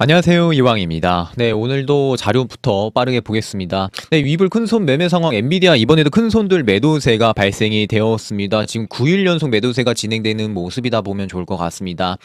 안녕하세요 이왕입니다. 네 오늘도 자료부터 빠르게 보겠습니다. 네 위불 큰손 매매 상황 엔비디아 이번에도 큰손들 매도세가 발생이 되었습니다. 지금 9일 연속 매도세가 진행되는 모습이다 보면 좋을 것 같습니다.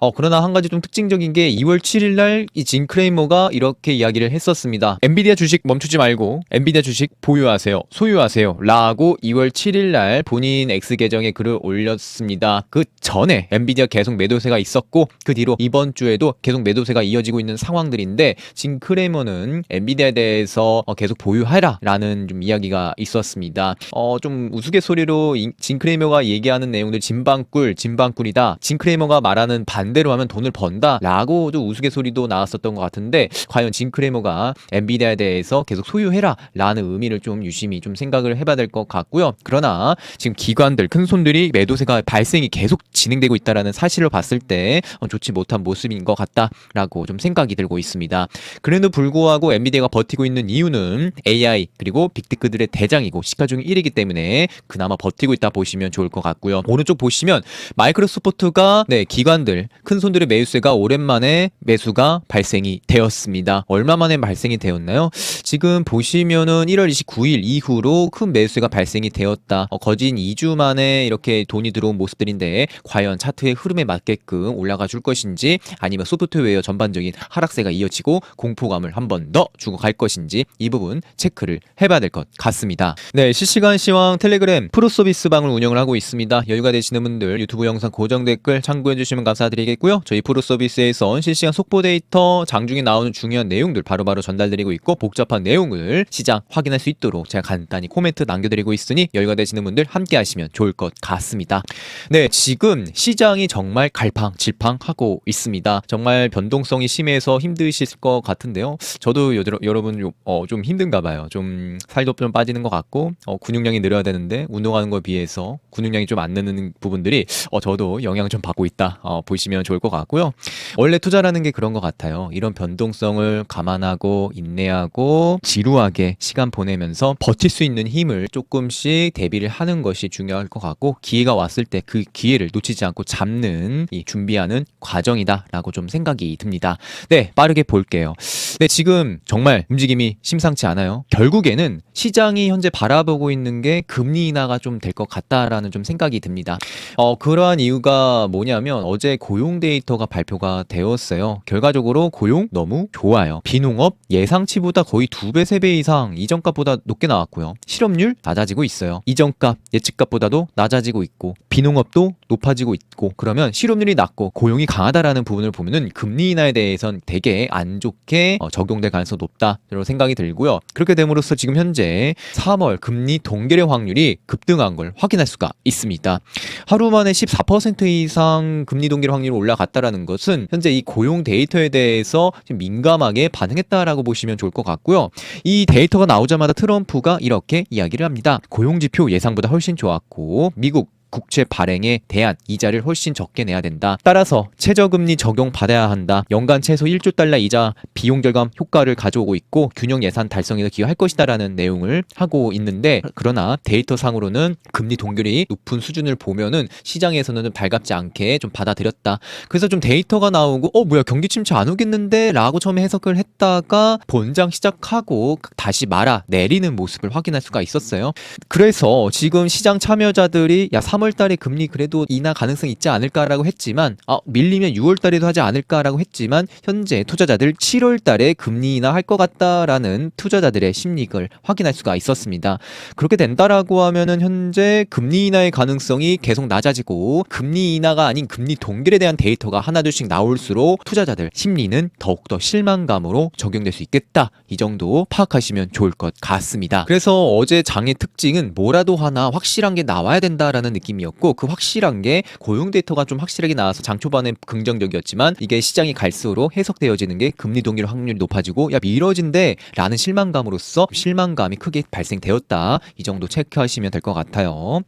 어 그러나 한 가지 좀 특징적인 게 2월 7일 날 이 진 크레이머가 이렇게 이야기를 했었습니다. 엔비디아 주식 멈추지 말고 엔비디아 주식 보유하세요. 소유하세요. 라고 2월 7일 날 본인 X 계정에 글을 올렸습니다. 그 전에 엔비디아 계속 매도세가 있었고 그 뒤로 이번 주에도 계속 매도세가 이어 지고 있는 상황들인데 진 크레머는 엔비디아에 대해서 어, 계속 보유하라라는 좀 이야기가 있었습니다. 어 좀 우스갯소리로 이- 진 크레머가 얘기하는 내용들 진방꿀 진방꿀이다. 진 크레머가 말하는 반대로 하면 돈을 번다라고도 우스갯소리도 나왔었던 것 같은데 과연 진 크레머가 엔비디아에 대해서 계속 소유해라라는 의미를 좀 유심히 좀 생각을 해봐야 될 것 같고요. 그러나 지금 기관들 큰 손들이 매도세가 발생이 계속 진행되고 있다라는 사실을 봤을 때 어, 좋지 못한 모습인 것 같다라고 좀 생각이 들고 있습니다. 그래도 불구하고 엔비디아가 버티고 있는 이유는 AI 그리고 빅테크들의 대장이고 시가 중 1위기 때문에 그나마 버티고 있다 보시면 좋을 것 같고요. 오른쪽 보시면 마이크로소프트가 네 기관들 큰 손들의 매수세가 오랜만에 매수가 발생이 되었습니다. 얼마 만에 발생이 되었나요? 지금 보시면은 1월 29일 이후로 큰 매수세가 발생이 되었다. 어, 거진 2주 만에 이렇게 돈이 들어온 모습들인데 과연 차트의 흐름에 맞게끔 올라가 줄 것인지 아니면 소프트웨어 전반적인 하락세가 이어지고 공포감을 한 번 더 주고 갈 것인지 이 부분 체크를 해봐야 될 것 같습니다. 네, 실시간 시황 텔레그램 프로 서비스 방을 운영을 하고 있습니다. 여유가 되시는 분들 유튜브 영상 고정 댓글 참고해 주시면 감사드리겠고요. 저희 프로 서비스에선 실시간 속보 데이터 장중에 나오는 중요한 내용들 바로 바로 전달드리고 있고 복잡한 내용을 시장 확인할 수 있도록 제가 간단히 코멘트 남겨드리고 있으니 여유가 되시는 분들 함께 하시면 좋을 것 같습니다. 네, 지금 시장이 정말 갈팡질팡하고 있습니다. 정말 변동성이 심해서 힘드실 것 같은데요. 저도 여, 여러분 요- 어, 좀 힘든가 봐요. 좀 살도 좀 빠지는 것 같고 어, 근육량이 늘어야 되는데 운동하는 거에 비해서 근육량이 좀 안 느는 부분들이 어, 저도 영향 좀 받고 있다 어, 보시면 좋을 것 같고요. 원래 투자라는 게 그런 것 같아요. 이런 변동성을 감안하고 인내하고 지루하게 시간 보내면서 버틸 수 있는 힘을 조금씩 대비를 하는 것이 중요할 것 같고 기회가 왔을 때 그 기회를 놓치지 않고 잡는 이 준비하는 과정이다라고 좀 생각이 듭니다. 네, 빠르게 볼게요. 네, 지금 정말 움직임이 심상치 않아요. 결국에는 시장이 현재 바라보고 있는 게 금리 인하가 좀 될 것 같다라는 좀 생각이 듭니다. 어, 그러한 이유가 뭐냐면 어제 고용 데이터가 발표가 되었어요. 결과적으로 고용 너무 좋아요. 비농업 예상치보다 거의 두 배, 세 배 이상 이전값보다 높게 나왔고요. 실업률 낮아지고 있어요. 이전값, 예측값보다도 낮아지고 있고 비농업도 높아지고 있고 그러면 실업률이 낮고 고용이 강하다라는 부분을 보면은 금리 인하에 대해 선 되게 안 좋게 어, 적용될 가능성이 높다라고 생각이 들고요. 그렇게 됨으로써 지금 현재 3월 금리 동결의 확률이 급등한 걸 확인할 수가 있습니다. 하루 만에 14% 이상 금리 동결 확률이 올라갔다라는 것은 현재 이 고용 데이터에 대해서 좀 민감하게 반응했다라고 보시면 좋을 것 같고요. 이 데이터가 나오자마자 트럼프가 이렇게 이야기를 합니다. 고용 지표 예상보다 훨씬 좋았고 미국 국채 발행에 대한 이자를 훨씬 적게 내야 된다. 따라서 최저금리 적용 받아야 한다. 연간 최소 1조 달러 이자 비용 절감 효과를 가져오고 있고 균형 예산 달성에도 기여할 것이다라는 내용을 하고 있는데 그러나 데이터 상으로는 금리 동결이 높은 수준을 보면은 시장에서는 좀 발갑지 않게 좀 받아들였다. 그래서 좀 데이터가 나오고 어 뭐야 경기 침체 안 오겠는데라고 처음에 해석을 했다가 본장 시작하고 다시 말아 내리는 모습을 확인할 수가 있었어요. 그래서 지금 시장 참여자들이 야3 월 달에 금리 그래도 인하 가능성이 있지 않을까라고 했지만 아 밀리면 6월 달에도 하지 않을까라고 했지만 현재 투자자들 7월 달에 금리 인하 할 것 같다라는 투자자들의 심리를 확인할 수가 있었습니다. 그렇게 된다라고 하면은 현재 금리 인하의 가능성이 계속 낮아지고 금리 인하가 아닌 금리 동결에 대한 데이터가 하나둘씩 나올수록 투자자들 심리는 더욱더 실망감으로 적용될 수 있겠다. 이 정도 파악하시면 좋을 것 같습니다. 그래서 어제 장의 특징은 뭐라도 하나 확실한 게 나와야 된다라는 느낌 이었고 그 확실한 게 고용 데이터가 좀 확실하게 나와서 장 초반에 긍정적이었지만 이게 시장이 갈수록 해석되어지는 게 금리 동결 확률이 높아지고 야 미뤄진대 라는 실망감으로써 실망감이 크게 발생되었다. 이 정도 체크하시면 될 것 같아요.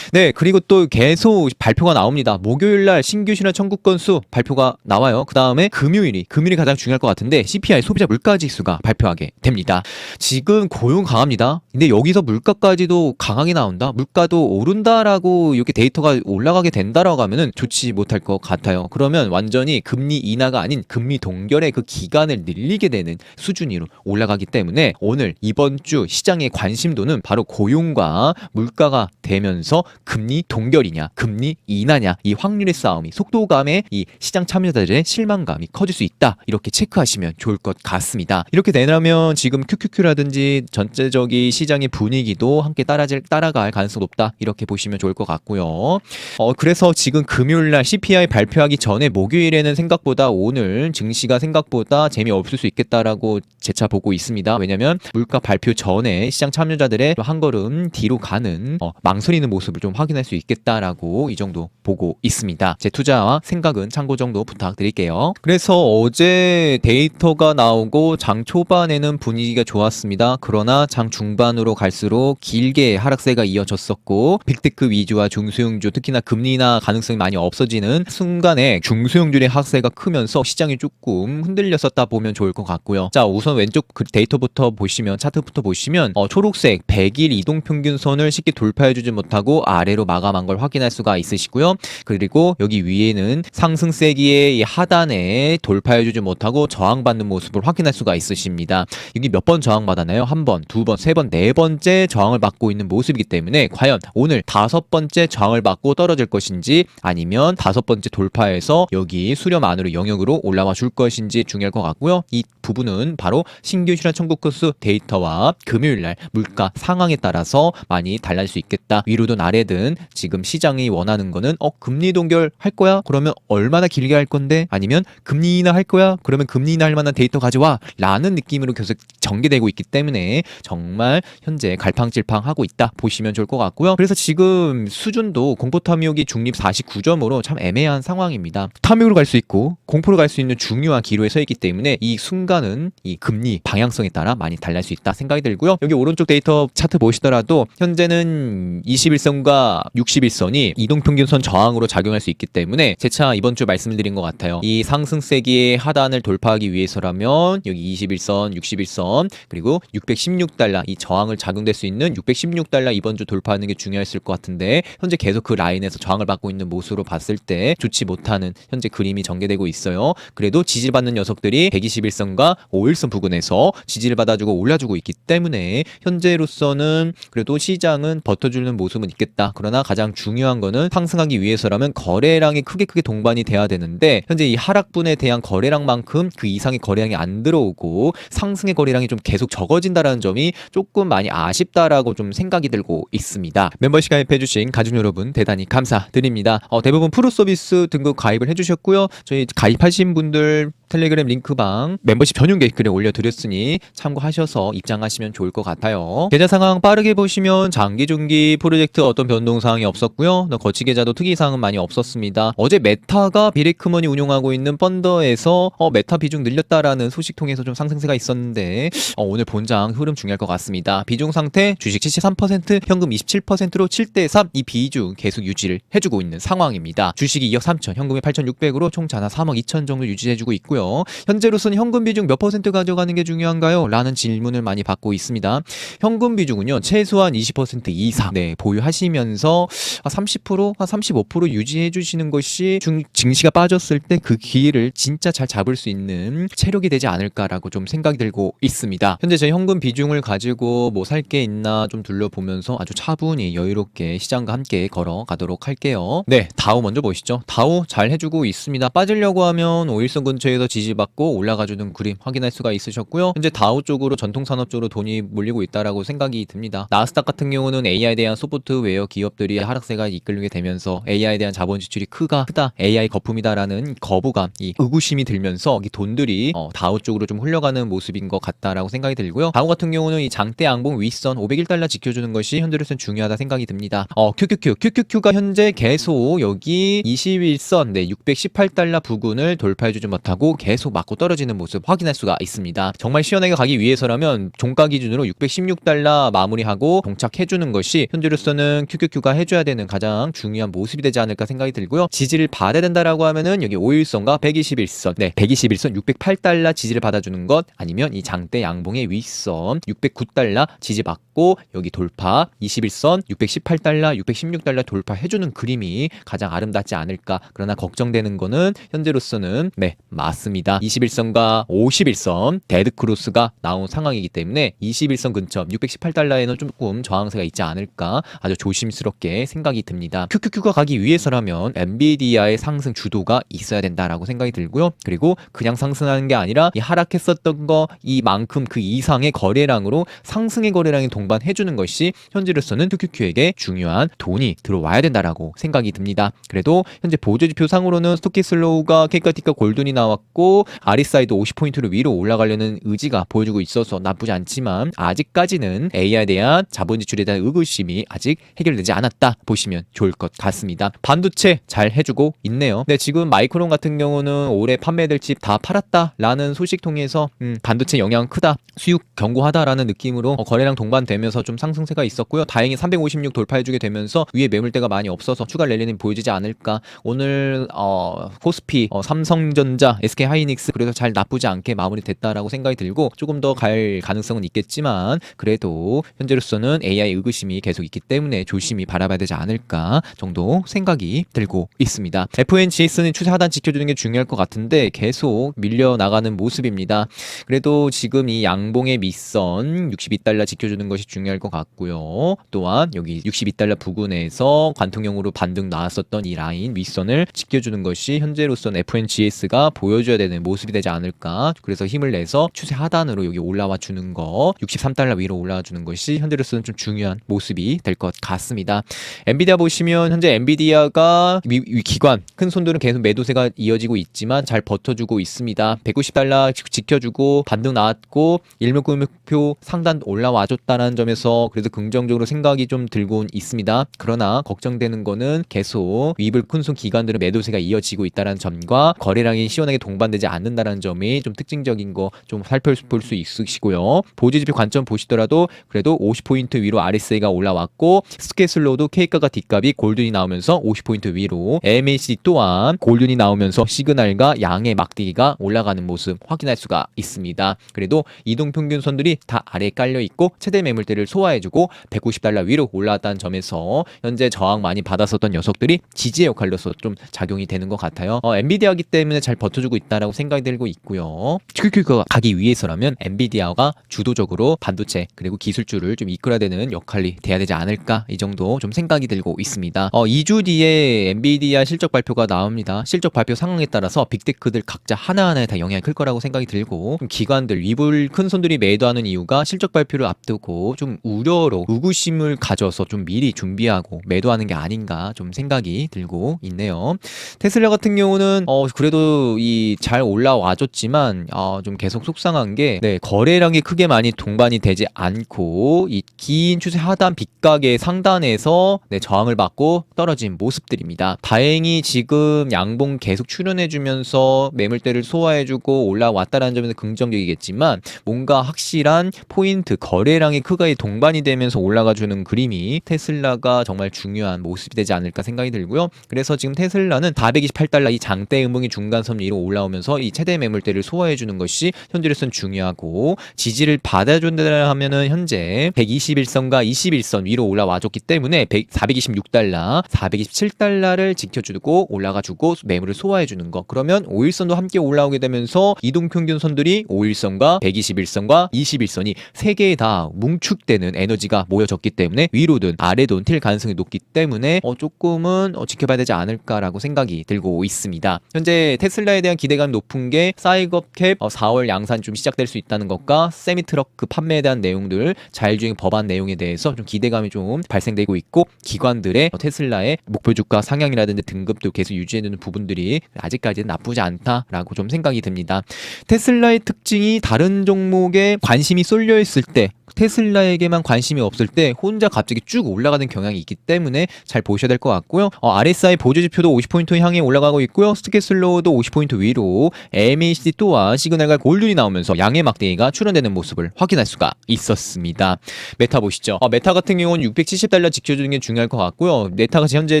네, 그리고 또 계속 발표가 나옵니다. 목요일 날 신규 실현 청구 건수 발표가 나와요. 그 다음에 금요일이 금요일이 가장 중요할 것 같은데 CPI 소비자 물가 지수가 발표하게 됩니다. 지금 고용 강합니다. 근데 여기서 물가까지도 강하게 나온다. 물가도 오른다라고 이렇게 데이터가 올라가게 된다라고 하면은 좋지 못할 것 같아요. 그러면 완전히 금리 인하가 아닌 금리 동결의 그 기간을 늘리게 되는 수준으로 올라가기 때문에 오늘 이번 주 시장의 관심도는 바로 고용과 물가가 되면서 금리 동결이냐, 금리 인하냐 이 확률의 싸움이 속도감에 이 시장 참여자들의 실망감이 커질 수 있다. 이렇게 체크하시면 좋을 것 같습니다. 이렇게 되려면 지금 QQQ라든지 전체적인 시장의 분위기도 함께 따라질 따라갈 가능성이 높다. 이렇게 보시면 좋을 것 같고 요. 어 그래서 지금 금요일 날 CPI 발표하기 전에 목요일에는 생각보다 오늘 증시가 생각보다 재미없을 수 있겠다라고 재차 보고 있습니다. 왜냐면 물가 발표 전에 시장 참여자들의 한 걸음 뒤로 가는 어, 망설이는 모습을 좀 확인할 수 있겠다라고 이 정도 보고 있습니다. 제 투자와 생각은 참고 정도 부탁드릴게요. 그래서 어제 데이터가 나오고 장 초반에는 분위기가 좋았습니다. 그러나 장 중반으로 갈수록 길게 하락세가 이어졌었고 빅테크 위주와 중소형주 특히나 금리나 가능성이 많이 없어지는 순간에 중소형주의 하락세가 크면서 시장이 조금 흔들렸었다 보면 좋을 것 같고요. 자 우선 왼쪽 그 데이터부터 보시면 차트부터 보시면 어, 초록색 100일 이동 평균선을 쉽게 돌파해주지 못하고 아래로 마감한 걸 확인할 수가 있으시고요. 그리고 여기 위에는 상승세기의 이 하단에 돌파해주지 못하고 저항받는 모습을 확인할 수가 있으십니다. 여기 몇 번 저항받았나요? 한 번, 두 번, 세 번, 네 번째 저항을 받고 있는 모습이기 때문에 과연 오늘 다섯 번째 저항을 받고 떨어질 것인지 아니면 다섯 번째 돌파해서 여기 수렴 안으로 영역으로 올라와 줄 것인지 중요할 것 같고요. 이 부분은 바로 신규 실현 청구 코스 데이터와 금요일 날 물가 상황에 따라서 많이 달라질 수 있겠다. 위로든 아래든 지금 시장이 원하는 거는 어 금리 동결 할 거야? 그러면 얼마나 길게 할 건데? 아니면 금리 인하 할 거야? 그러면 금리 인하 할 만한 데이터 가져와 라는 느낌으로 계속 전개되고 있기 때문에 정말 현재 갈팡질팡 하고 있다 보시면 좋을 것 같고요. 그래서 지금 수준 도 공포 탐욕이 중립 49점으로 참 애매한 상황입니다. 탐욕으로 갈 수 있고 공포로 갈 수 있는 중요한 기로에 서 있기 때문에 이 순간은 이 금리 방향성에 따라 많이 달라질 수 있다 생각이 들고요. 여기 오른쪽 데이터 차트 보시더라도 현재는 21선과 61선이 이동평균선 저항으로 작용할 수 있기 때문에 제차 이번 주 말씀을 드린 것 같아요. 이 상승세기의 하단을 돌파하기 위해서라면 여기 21선, 61선 그리고 616달러 이 저항을 작용될 수 있는 616달러 이번 주 돌파하는 게 중요했을 것 같은데 현재 계속 그 라인에서 저항을 받고 있는 모습으로 봤을 때 좋지 못하는 현재 그림이 전개되고 있어요. 그래도 지지받는 녀석들이 121선과 5일선 부근에서 지지를 받아주고 올려주고 있기 때문에 현재로서는 그래도 시장은 버텨주는 모습은 있겠다. 그러나 가장 중요한 거는 상승하기 위해서라면 거래량이 크게 크게 동반이 돼야 되는데 현재 이 하락분에 대한 거래량만큼 그 이상의 거래량이 안 들어오고 상승의 거래량이 좀 계속 적어진다라는 점이 조금 많이 아쉽다라고 좀 생각이 들고 있습니다. 멤버십 가입해 주신 가족 여러분 대단히 감사드립니다. 어, 대부분 프로 서비스 등급 가입을 해주셨고요. 저희 가입하신 분들 텔레그램 링크방 멤버십 전용 댓글에 올려드렸으니 참고하셔서 입장하시면 좋을 것 같아요. 계좌 상황 빠르게 보시면 장기 중기 프로젝트 어떤 변동 사항이 없었고요. 또 거치 계좌도 특이 사항은 많이 없었습니다. 어제 메타가 비레크먼이 운용하고 있는 펀더에서 어, 메타 비중 늘렸다라는 소식 통해서 좀 상승세가 있었는데 어, 오늘 본장 흐름 중요할 것 같습니다. 비중 상태 주식 73% 현금 27%로 7대 3 이 비중 계속 유지를 해주고 있는 상황입니다. 주식이 2억 3천, 현금이 8,600으로 총 자산 3억 2천 정도 유지해주고 있고요. 현재로서는 현금 비중 몇 퍼센트 가져가는 게 중요한가요? 라는 질문을 많이 받고 있습니다. 현금 비중은요 최소한 20% 이상 네, 보유하시면서 한 30%, 한 35% 유지해 주시는 것이 중, 증시가 빠졌을 때 그 기회를 진짜 잘 잡을 수 있는 체력이 되지 않을까라고 좀 생각이 들고 있습니다. 현재 제 현금 비중을 가지고 뭐 살 게 있나 좀 둘러보면서 아주 차분히 여유롭게 시장과 함께 걸어가도록 할게요. 네, 다우 먼저 보시죠. 다우 잘 해주고 있습니다. 빠지려고 하면 5일선 근처에서 지지받고 올라가주는 그림 확인할 수가 있으셨고요. 현재 다우 쪽으로 전통 산업 쪽으로 돈이 몰리고 있다라고 생각이 듭니다. 나스닥 같은 경우는 AI에 대한 소프트웨어 기업들이 하락세가 이끌리게 되면서 AI에 대한 자본 지출이 크가 크다 AI 거품이다라는 거부감, 이 의구심이 들면서 이 돈들이 어, 다우 쪽으로 좀 흘러가는 모습인 것 같다라고 생각이 들고요. 다우 같은 경우는 이 장대 양봉 윗선 501달러 지켜주는 것이 현재로서는 중요하다 생각이 듭니다. 어, QQQ, QQQ가 현재 계속 여기 21선, 네, 618달러 부근을 돌파해주지 못하고 계속 맞고 떨어지는 모습 확인할 수가 있습니다. 정말 시원하게 가기 위해서라면 종가 기준으로 616달러 마무리하고 동착해주는 것이 현재로서는 QQQ가 해줘야 되는 가장 중요한 모습이 되지 않을까 생각이 들고요. 지지를 받아야 된다라고 하면은 여기 5일선과 121선, 네, 121선 608달러 지지를 받아주는 것 아니면 이 장대 양봉의 윗선 609달러 지지 받고 올라왔고 여기 돌파 21선 618달러, 616달러 돌파해주는 그림이 가장 아름답지 않을까. 그러나 걱정되는 거는 현재로서는 네 맞습니다. 21선과 51선 데드 크로스가 나온 상황이기 때문에 21선 근처 618달러에는 조금 저항세가 있지 않을까 아주 조심스럽게 생각이 듭니다. QQQ가 가기 위해서라면 엔비디아의 상승 주도가 있어야 된다라고 생각이 들고요. 그리고 그냥 상승하는 게 아니라 이 하락했었던 거 이만큼 그 이상의 거래량으로 상승의 거래량이 동 반해주는 것이 현재로서는 QQQ에게 중요한 돈이 들어와야 된다라고 생각이 듭니다. 그래도 현재 보조지표 상으로는 스토키슬로우가 케이카티카 골든이 나왔고 아리사이드 50포인트로 위로 올라가려는 의지가 보여주고 있어서 나쁘지 않지만 아직까지는 AI에 대한 자본 지출에 대한 의구심이 아직 해결되지 않았다 보시면 좋을 것 같습니다. 반도체 잘 해주고 있네요. 네, 지금 마이크론 같은 경우는 올해 판매될 집 다 팔았다라는 소식 통해서 음, 반도체 영향 크다, 수익 견고하다라는 느낌으로 어, 거래량 동반되 면서 좀 상승세가 있었고요. 다행히 356 돌파해주게 되면서 위에 매물대가 많이 없어서 추가 랠리는 보여지지 않을까. 오늘 어, 코스피, 어, 삼성전자, SK 하이닉스 그래서 잘 나쁘지 않게 마무리됐다라고 생각이 들고 조금 더 갈 가능성은 있겠지만 그래도 현재로서는 AI 의구심이 계속 있기 때문에 조심히 바라봐야 되지 않을까 정도 생각이 들고 있습니다. FNGS는 추세 하단 지켜주는 게 중요할 것 같은데 계속 밀려 나가는 모습입니다. 그래도 지금 이 양봉의 밑선 62달러 지켜주는 것이 중요할 것 같고요. 또한 여기 62달러 부근에서 관통형으로 반등 나왔었던 이 라인 윗선을 지켜주는 것이 현재로서는 FNGS가 보여줘야 되는 모습이 되지 않을까. 그래서 힘을 내서 추세 하단으로 여기 올라와 주는 거 63달러 위로 올라와 주는 것이 현재로서는 좀 중요한 모습이 될 것 같습니다. 엔비디아 보시면 현재 엔비디아가 위, 위- 기관 큰 손들은 계속 매도세가 이어지고 있지만 잘 버텨주고 있습니다. 190달러 지켜주고 반등 나왔고 일목금표 상단 올라와줬다는 점에서 그래도 긍정적으로 생각이 좀 들고 있습니다. 그러나 걱정되는 거는 계속 위블 큰손 기관들은 매도세가 이어지고 있다는 점과 거래량이 시원하게 동반되지 않는다는 점이 좀 특징적인 거 좀 살펴볼 수 있으시고요. 보조지표 관점 보시더라도 그래도 50포인트 위로 RSA가 올라왔고 스케슬로도 K가가 D값이 골든이 나오면서 50포인트 위로 MAC 또한 골든이 나오면서 시그널과 양의 막대기가 올라가는 모습 확인할 수가 있습니다. 그래도 이동 평균선들이 다 아래에 깔려 있고 최대 매물 대를 소화해주고 190달러 위로 올라왔다는 점에서 현재 저항 많이 받았었던 녀석들이 지지의 역할로서 좀 작용이 되는 것 같아요. 어, 엔비디아기 때문에 잘 버텨주고 있다라고 생각이 들고 있고요. QQ가 가기 위해서라면 엔비디아가 주도적으로 반도체 그리고 기술주를 좀 이끌어야 되는 역할이 돼야 되지 않을까 이 정도 좀 생각이 들고 있습니다. 어, 2주 뒤에 엔비디아 실적 발표가 나옵니다. 실적 발표 상황에 따라서 빅테크들 각자 하나하나에 다 영향이 클 거라고 생각이 들고 좀 기관들 위불 큰 손들이 매도하는 이유가 실적 발표를 앞두고 좀 우려로 의구심을 가져서 좀 미리 준비하고 매도하는 게 아닌가 좀 생각이 들고 있네요. 테슬라 같은 경우는 어 그래도 이 잘 올라와줬지만 어 좀 계속 속상한 게 네, 거래량이 크게 많이 동반이 되지 않고 이 긴 추세 하단 빗각의 상단에서 네, 저항을 받고 떨어진 모습들입니다. 다행히 지금 양봉 계속 출현해주면서 매물대를 소화해주고 올라왔다라는 점에서 긍정적이겠지만 뭔가 확실한 포인트 거래량이 크게 동반이 되면서 올라가 주는 그림이 테슬라가 정말 중요한 모습이 되지 않을까 생각이 들고요. 그래서 지금 테슬라는 428달러 이 장대 음봉이 중간선 위로 올라오면서 이 최대 매물대를 소화해 주는 것이 현재로서는 중요하고 지지를 받아준다 하면은 현재 121선과 21선 위로 올라와 줬기 때문에 100, 426달러, 427달러를 지켜주고 올라가 주고 매물을 소화해 주는 거. 그러면 5일선도 함께 올라오게 되면서 이동 평균선들이 5일선과 121선과 21선이 세 개에 다뭉 축되는 에너지가 모여졌기 때문에 위로든 아래든 튈 가능성이 높기 때문에 어, 조금은 어, 지켜봐야 되지 않을까라고 생각이 들고 있습니다. 현재 테슬라에 대한 기대감이 높은 게 사이겁 캡 어, 4월 양산 좀 시작될 수 있다는 것과 세미 트럭 판매에 대한 내용들 자율주행 법안 내용에 대해서 좀 기대감이 좀 발생되고 있고 기관들의 어, 테슬라의 목표 주가 상향이라든지 등급도 계속 유지해두는 부분들이 아직까지는 나쁘지 않다라고 좀 생각이 듭니다. 테슬라의 특징이 다른 종목에 관심이 쏠려 있을 때 테슬라에게만 관심이 없을 때 혼자 갑자기 쭉 올라가는 경향이 있기 때문에 잘 보셔야 될 것 같고요. 어, RSI 보조지표도 50포인트 향해 올라가고 있고요. 스케슬로우도 50포인트 위로 MACD 또한 시그널과 골든이 나오면서 양의 막대기가 출현되는 모습을 확인할 수가 있었습니다. 메타 보시죠. 어, 메타 같은 경우는 670달러 지켜주는 게 중요할 것 같고요. 메타가 현재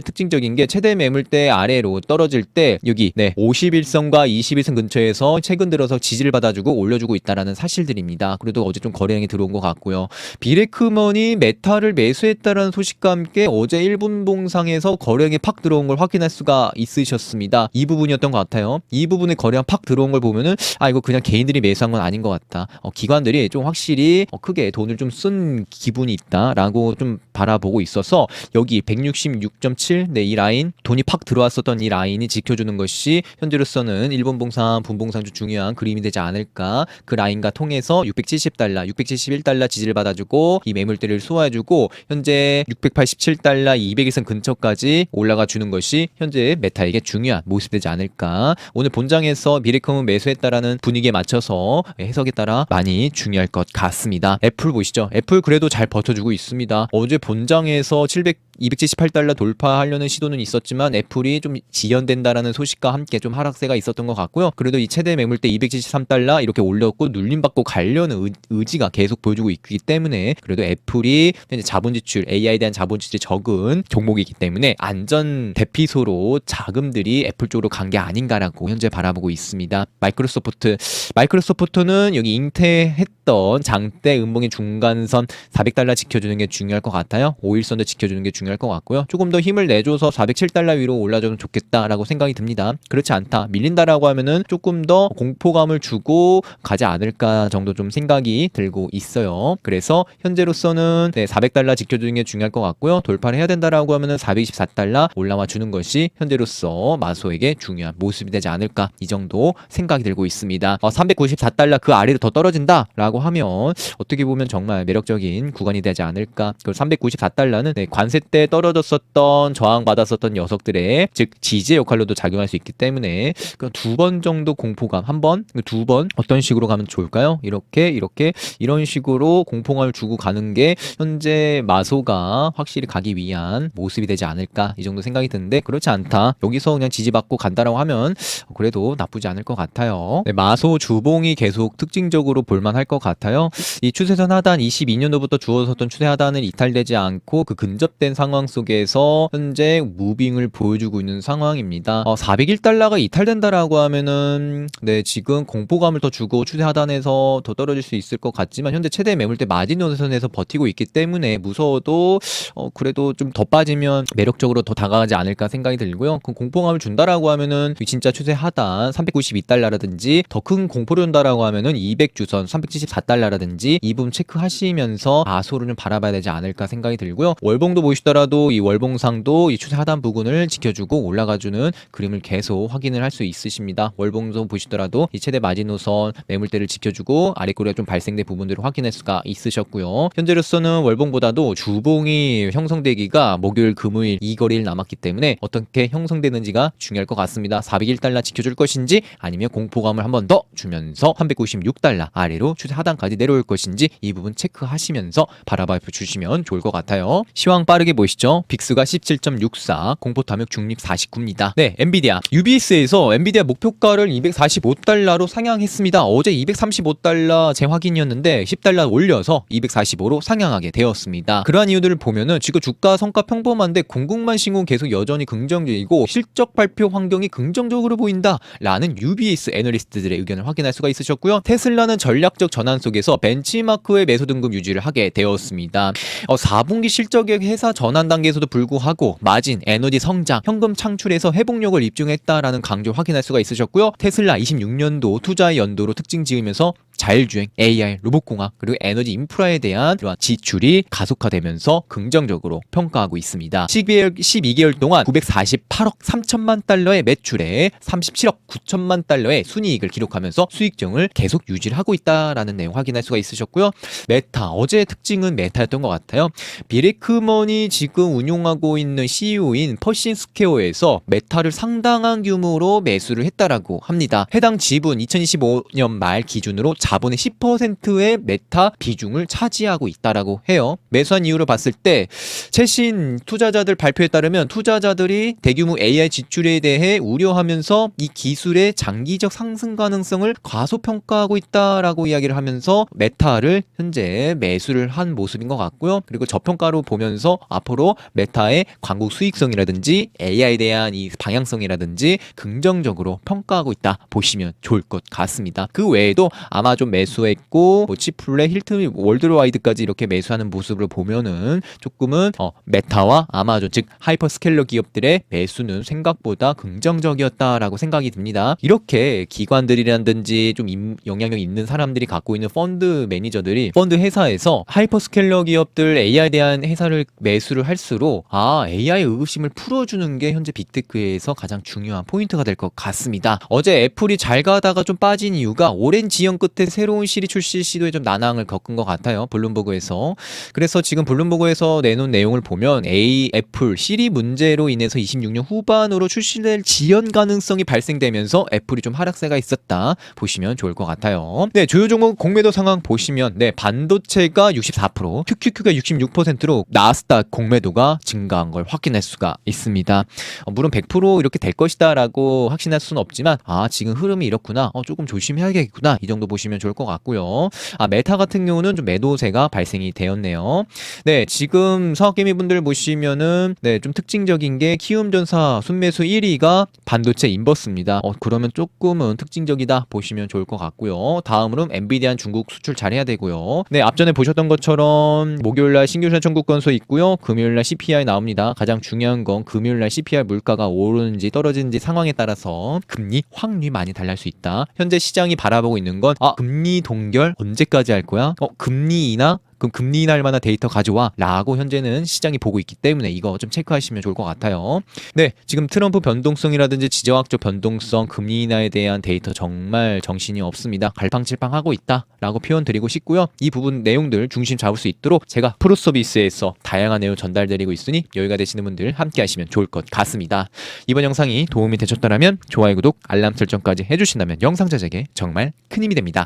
특징적인 게 최대 매물대 아래로 떨어질 때 여기 네 51선과 21선 근처에서 최근 들어서 지지를 받아주고 올려주고 있다라는 사실들입니다. 그래도 어제 좀 거래량이 들어온 것 같고 같고요. 비레크먼이 메타를 매수했다라는 소식과 함께 어제 일본 봉상에서 거래량이 팍 들어온 걸 확인할 수가 있으셨습니다. 이 부분이었던 것 같아요. 이 부분에 거래량 팍 들어온 걸 보면은 아 이거 그냥 개인들이 매수한 건 아닌 것 같다. 어, 기관들이 좀 확실히 어, 크게 돈을 좀 쓴 기분이 있다라고 좀 바라보고 있어서 여기 166.7 네 이 라인 돈이 팍 들어왔었던 이 라인이 지켜주는 것이 현재로서는 일본 봉상 분봉상 중 중요한 그림이 되지 않을까 그 라인과 통해서 670달러 671달러 지지를 받아주고 이 매물대를 쏘아주고 현재 687달러 200일선 근처까지 올라가 주는 것이 현재 메타에게 중요한 모습이 되지 않을까. 오늘 본장에서 미래컴은 매수했다라는 분위기에 맞춰서 해석에 따라 많이 중요할 것 같습니다. 애플 보시죠. 애플 그래도 잘 버텨주고 있습니다. 어제 본장에서 700 278달러 돌파하려는 시도는 있었지만 애플이 좀 지연된다라는 소식과 함께 좀 하락세가 있었던 것 같고요. 그래도 이 최대 매물대 273달러 이렇게 올렸고 눌림받고 가려는 의, 지가 계속 보여주고 있기 때문에 그래도 애플이 현재 자본 지출 AI에 대한 자본 지출이 적은 종목이기 때문에 안전 대피소로 자금들이 애플 쪽으로 간 게 아닌가라고 현재 바라보고 있습니다. 마이크로소프트 마이크로소프트는 여기 잉태했던 장대 음봉의 중간선 400달러 지켜주는 게 중요할 것 같아요. 5일선도 지켜주는 게 중요할 것 같고요. 조금 더 힘을 내줘서 407달러 위로 올라주면 좋겠다라고 생각이 듭니다. 그렇지 않다. 밀린다라고 하면은 조금 더 공포감을 주고 가지 않을까 정도 좀 생각이 들고 있어요. 그래서 현재로서는 네, 400달러 지켜주는 게 중요할 것 같고요. 돌파를 해야 된다라고 하면은 424달러 올라와 주는 것이 현재로서 마소에게 중요한 모습이 되지 않을까 이 정도 생각이 들고 있습니다. 어, 394달러 그 아래로 더 떨어진다라고 하면 어떻게 보면 정말 매력적인 구간이 되지 않을까. 그 394달러는 네, 관세 때 떨어졌었던 저항받았었던 녀석들의 즉 지지의 역할로도 작용할 수 있기 때문에 그 두 번 정도 공포감 한 번, 그두번 어떤 식으로 가면 좋을까요? 이렇게 이렇게 이런 식으로 공포감을 주고 가는 게 현재 마소가 확실히 가기 위한 모습이 되지 않을까 이 정도 생각이 드는데 그렇지 않다. 여기서 그냥 지지받고 간다라고 하면 그래도 나쁘지 않을 것 같아요. 네, 마소 주봉이 계속 특징적으로 볼만할 것 같아요. 이 추세선 하단 22년도부터 주어졌던 추세 하단은 이탈되지 않고 그 근접된 상황 속에서 현재 무빙을 보여주고 있는 상황입니다. 어, 401달러가 이탈된다라고 하면은 네 지금 공포감을 더 주고 추세 하단에서 더 떨어질 수 있을 것 같지만 현재 최대 매 물대 마지노선에서 버티고 있기 때문에 무서워도 어, 그래도 좀 더 빠지면 매력적으로 더 다가가지 않을까 생각이 들고요. 그 공포감을 준다라고 하면은 진짜 추세 하단 392달러라든지 더 큰 공포를 준다라고 하면은 200주선 374달러라든지 이 부분 체크하시면서 아소를 좀 바라봐야 되지 않을까 생각이 들고요. 월봉도 보시더라도 이 월봉상도 이 추세 하단 부근을 지켜주고 올라가주는 그림을 계속 확인을 할 수 있으십니다. 월봉도 보시더라도 이 최대 마지노선 매물대를 지켜주고 아래 꼬리가 좀 발생된 부분들을 확인 할 수가 있으셨고요. 현재로서는 월봉보다도 주봉이 형성되기가 목요일, 금요일 이 거리를 남았기 때문에 어떻게 형성되는지가 중요할 것 같습니다. 401달러 지켜줄 것인지 아니면 공포감을 한 번 더 주면서 396달러 아래로 추세 하단까지 내려올 것인지 이 부분 체크하시면서 바라봐 주시면 좋을 것 같아요. 시황 빠르게 보시죠. 빅스가 17.64, 공포 탐욕 중립 49입니다. 네, 엔비디아. UBS에서 엔비디아 목표가를 245달러로 상향했습니다. 어제 235달러 재확인이었는데 10달러 올려서 245로 상향하게 되었습니다. 그러한 이유들을 보면은 지금 주가 성과 평범한데 궁극만 신공 계속 여전히 긍정적이고 실적 발표 환경이 긍정적으로 보인다라는 UBS 애널리스트들의 의견을 확인할 수가 있으셨고요. 테슬라는 전략적 전환 속에서 벤치마크의 매수 등급 유지를 하게 되었습니다. 어, 4분기 실적의 회사 전환 단계에서도 불구하고 마진, 에너지 성장, 현금 창출에서 회복력을 입증했다라는 강조 확인할 수가 있으셨고요. 테슬라 26년도 투자의 연도로 특징 지으면서 자율주행, AI, 로봇공학, 그리고 에너지 인프라에 대한 이러한 지출이 가속화되면서 긍정적으로 평가하고 있습니다. 12개월, 12개월 동안 948억 3천만 달러의 매출에 37억 9천만 달러의 순이익을 기록하면서 수익정을 계속 유지를 하고 있다라는 내용 확인할 수가 있으셨고요. 메타, 어제의 특징은 메타였던 것 같아요. 비레크먼이 지금 운용하고 있는 CEO인 퍼신 스퀘어에서 메타를 상당한 규모로 매수를 했다라고 합니다. 해당 지분 2025년 말 기준으로 자본의 10%의 메타 비중을 차지하고 있다라고 해요. 매수한 이유를 봤을 때 최신 투자자들 발표에 따르면 투자자들이 대규모 AI 지출에 대해 우려하면서 이 기술의 장기적 상승 가능성을 과소평가하고 있다라고 이야기를 하면서 메타를 현재 매수를 한 모습인 것 같고요. 그리고 저평가로 보면서 앞으로 메타의 광고 수익성이라든지 AI에 대한 이 방향성이라든지 긍정적으로 평가하고 있다 보시면 좋을 것 같습니다. 그 외에도 아마 아마존 매수했고 뭐 치플레, 힐튼, 월드와이드까지 이렇게 매수하는 모습을 보면은 조금은 어, 메타와 아마존 즉 하이퍼스케일러 기업들의 매수는 생각보다 긍정적이었다라고 생각이 듭니다. 이렇게 기관들이라든지 좀 임- 영향력 있는 사람들이 갖고 있는 펀드 매니저들이 펀드 회사에서 하이퍼스케일러 기업들 AI에 대한 회사를 매수를 할수록 아 AI 의구심을 풀어주는 게 현재 빅테크에서 가장 중요한 포인트가 될 것 같습니다. 어제 애플이 잘 가다가 좀 빠진 이유가 오랜 지연 끝에 새로운 시리 출시 시도에 좀 난항을 겪은 것 같아요. 블룸버그에서 그래서 지금 블룸버그에서 내놓은 내용을 보면 A 애플 시리 문제로 인해서 26년 후반으로 출시될 지연 가능성이 발생되면서 애플이 좀 하락세가 있었다 보시면 좋을 것 같아요. 네 주요 종목 공매도 상황 보시면 네 반도체가 64% QQQ가 66%로 나스닥 공매도가 증가한 걸 확인할 수가 있습니다. 어, 물론 100% 이렇게 될 것이다라고 확신할 수는 없지만 아 지금 흐름이 이렇구나 어, 조금 조심해야겠구나 이 정도 보시면 좋을 것 같고요. 아 메타 같은 경우는 좀 매도세가 발생이 되었네요. 네 지금 사업개미 분들 보시면은 네 좀 특징적인 게 키움전사 순매수 1위가 반도체 인버스입니다. 어 그러면 조금은 특징적이다 보시면 좋을 것 같고요. 다음으로 엔비디아 중국 수출 잘해야 되고요. 네 앞전에 보셨던 것처럼 목요일날 신규자 청구 건수 있고요. 금요일날 CPI 나옵니다. 가장 중요한 건 금요일날 CPI 물가가 오르는지 떨어지는지 상황에 따라서 금리 확률이 많이 달랄 수 있다. 현재 시장이 바라보고 있는 건 아 금리 동결 언제까지 할 거야? 어 금리 인하 그럼 금리 인하할 만한 데이터 가져와 라고 현재는 시장이 보고 있기 때문에 이거 좀 체크하시면 좋을 것 같아요. 네, 지금 트럼프 변동성이라든지 지정학적 변동성, 금리 인하에 대한 데이터 정말 정신이 없습니다. 갈팡질팡하고 있다 라고 표현 드리고 싶고요. 이 부분 내용들 중심 잡을 수 있도록 제가 프로 서비스에서 다양한 내용 전달드리고 있으니 여유가 되시는 분들 함께 하시면 좋을 것 같습니다. 이번 영상이 도움이 되셨더라면 좋아요, 구독, 알람 설정까지 해주신다면 영상 제작에 정말 큰 힘이 됩니다.